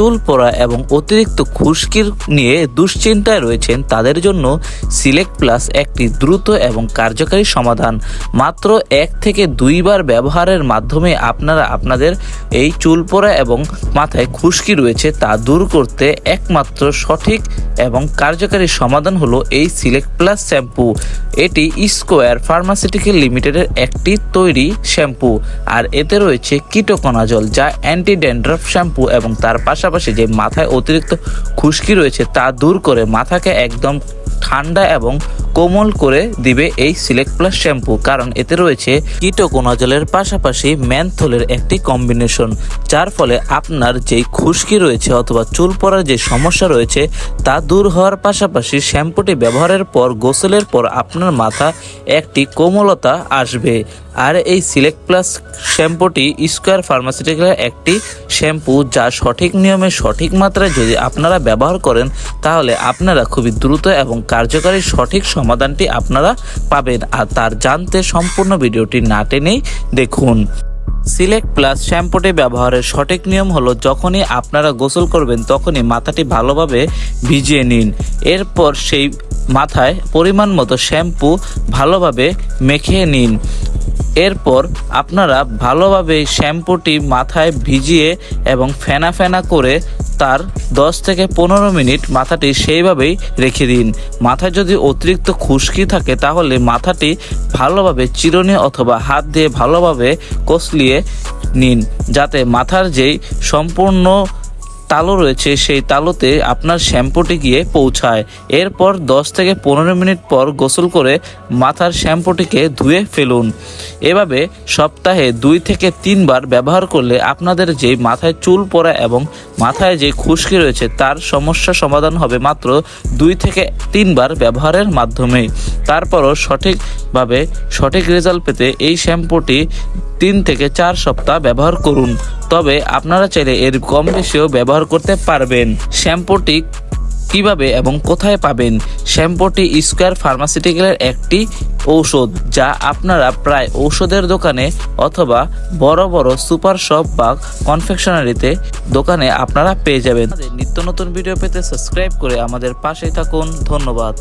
চুল পড়া এবং অতিরিক্ত খুশকির নিয়ে দুশ্চিন্তায় রয়েছেন তাদের জন্য সিলেক্ট প্লাস একটি দ্রুত এবং কার্যকারী সমাধান। মাত্র এক থেকে দুইবার ব্যবহারের মাধ্যমে আপনারা আপনাদের এই চুল পড়া এবং মাথায় খুশকি রয়েছে তা দূর করতে একমাত্র সঠিক এবং কার্যকারী সমাধান হলো এই সিলেক্ট প্লাস শ্যাম্পু। এটি স্কোয়ার ফার্মাসিউটিক্যাল লিমিটেডের একটি তৈরি শ্যাম্পু। আর এতে রয়েছে কিটোকোনাজল যা অ্যান্টি ড্যান্ড্রফ শ্যাম্পু এবং তার পাশাপাশি যে মাথায় অতিরিক্ত খুশকি রয়েছে তা দূর করে মাথাকে একদম ঠান্ডা এবং কোমল করে দিবে এই সিলেক্ট প্লাস শ্যাম্পু কারণ এতে রয়েছে কিটোকোনাজলের পাশাপাশি ম্যানথলের একটি কম্বিনেশন যার ফলে আপনার যেই খুশকি রয়েছে অথবা চুল পড়ার যে সমস্যা রয়েছে, তা দূর হওয়ার পাশাপাশি শ্যাম্পুটি ব্যবহারের পর, গোসলের পর আপনার মাথা একটি কোমলতা আসবে। আর এই সিলেক্ট প্লাস শ্যাম্পুটি স্কোয়ার ফার্মাসিউটিক্যালের একটি শ্যাম্পু যা সঠিক নিয়মে সঠিক মাত্রায় যদি আপনারা ব্যবহার করেন, তাহলে আপনারা খুবই দ্রুত এবং কার্যকারী সঠিক সমাধানটি আপনারা পাবেন। আর তার জানতে সম্পূর্ণ ভিডিওটি না টেনেই দেখুন। সিলেক্ট প্লাস শ্যাম্পুটি ব্যবহারের সঠিক নিয়ম হলো যখনই আপনারা গোসল করবেন তখনই মাথাটি ভালোভাবে ভিজিয়ে নিন। এরপর সেই মাথায় পরিমাণ মতো শ্যাম্পু ভালোভাবে মেখে নিন। এরপর আপনারা ভালোভাবে শ্যাম্পুটি মাথায় ভিজিয়ে এবং ফেনা ফেনা করে তার 10 থেকে পনেরো মিনিট মাথাটি সেইভাবেই রেখে দিন। মাথায় যদি অতিরিক্ত খুশকি থাকে, তাহলে মাথাটি ভালোভাবে চিরুনি অথবা হাত দিয়ে ভালোভাবে কষলিয়ে নিন, যাতে মাথার যেই সম্পূর্ণ তালু রয়েছে, সেই তালোতে আপনার শ্যাম্পুটি গিয়ে পৌঁছায়। এরপর 10 থেকে পনেরো মিনিট পর গোসল করে মাথার শ্যাম্পুটিকে ধুয়ে ফেলুন। এভাবে সপ্তাহে দুই থেকে তিনবার ব্যবহার করলে আপনাদের যে মাথায় চুল পড়া এবং মাথায় যে খুশকি রয়েছে, তার সমস্যা সমাধান হবে মাত্র দুই থেকে তিনবার ব্যবহারের মাধ্যমে। তারপরও সঠিকভাবে সঠিক রেজাল্ট পেতে এই শ্যাম্পুটি তিন থেকে চার সপ্তাহ ব্যবহার করুন। তবে আপনারা চাইলে এর কম বেশিও ব্যবহার করতে পারবেন। শ্যাম্পুটি কীভাবে এবং কোথায় পাবেন? শ্যাম্পুটি স্কোয়ার ফার্মাসিউটিক্যালের একটি ঔষধ, যা আপনারা প্রায় ঔষধের দোকানে অথবা বড় বড় সুপার শপ বা কনফেকশনারিতে দোকানে আপনারা পেয়ে যাবেন। নিত্য নতুন ভিডিও পেতে সাবস্ক্রাইব করে আমাদের পাশেই থাকুন। ধন্যবাদ।